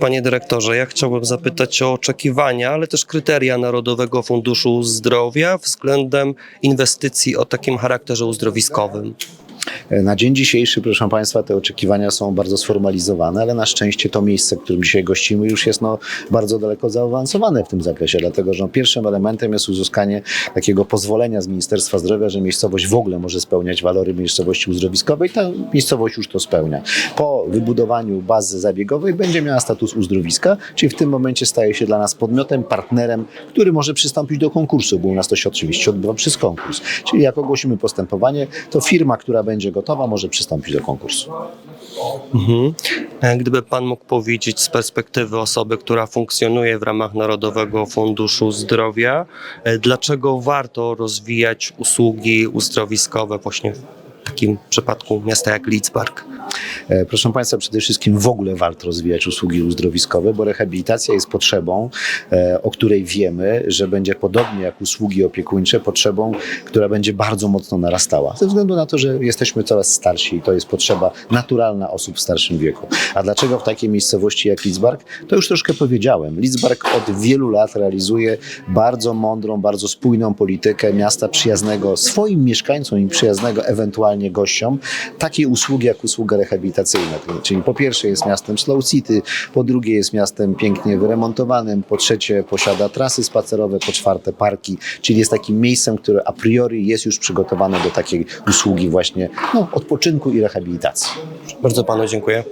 Panie dyrektorze, ja chciałbym zapytać o oczekiwania, ale też kryteria Narodowego Funduszu Zdrowia względem inwestycji o takim charakterze uzdrowiskowym. Na dzień dzisiejszy, proszę Państwa, te oczekiwania są bardzo sformalizowane, ale na szczęście to miejsce, w którym dzisiaj gościmy, już jest no, bardzo daleko zaawansowane w tym zakresie, dlatego że no, pierwszym elementem jest uzyskanie takiego pozwolenia z Ministerstwa Zdrowia, że miejscowość w ogóle może spełniać walory miejscowości uzdrowiskowej. Ta miejscowość już to spełnia. Po wybudowaniu bazy zabiegowej będzie miała status uzdrowiska, czyli w tym momencie staje się dla nas podmiotem, partnerem, który może przystąpić do konkursu, bo u nas to się oczywiście odbywa przez konkurs. Czyli jak ogłosimy postępowanie, to firma, która będzie gotowa, może przystąpić do konkursu. Mhm. E, Gdyby Pan mógł powiedzieć z perspektywy osoby, która funkcjonuje w ramach Narodowego Funduszu Zdrowia, e, dlaczego warto rozwijać usługi uzdrowiskowe właśnie w takim przypadku miasta jak Lidzbark? E, Proszę Państwa, przede wszystkim w ogóle warto rozwijać usługi uzdrowiskowe, bo rehabilitacja jest potrzebą, e, o której wiemy, że będzie podobnie jak usługi opiekuńcze, potrzebą, która będzie bardzo mocno narastała. Ze względu na to, że jesteśmy coraz starsi i to jest potrzeba naturalna osób w starszym wieku. A dlaczego w takiej miejscowości jak Lidzbark? To już troszkę powiedziałem. Lidzbark od wielu lat realizuje bardzo mądrą, bardzo spójną politykę miasta przyjaznego swoim mieszkańcom i przyjaznego ewentualnie gościom, takiej usługi jak usługa rehabilitacyjna. Czyli po pierwsze jest miastem Slow City, po drugie jest miastem pięknie wyremontowanym, po trzecie posiada trasy spacerowe, po czwarte parki, czyli jest takim miejscem, które a priori jest już przygotowane do takiej usługi właśnie no, odpoczynku i rehabilitacji. Bardzo Panu dziękuję.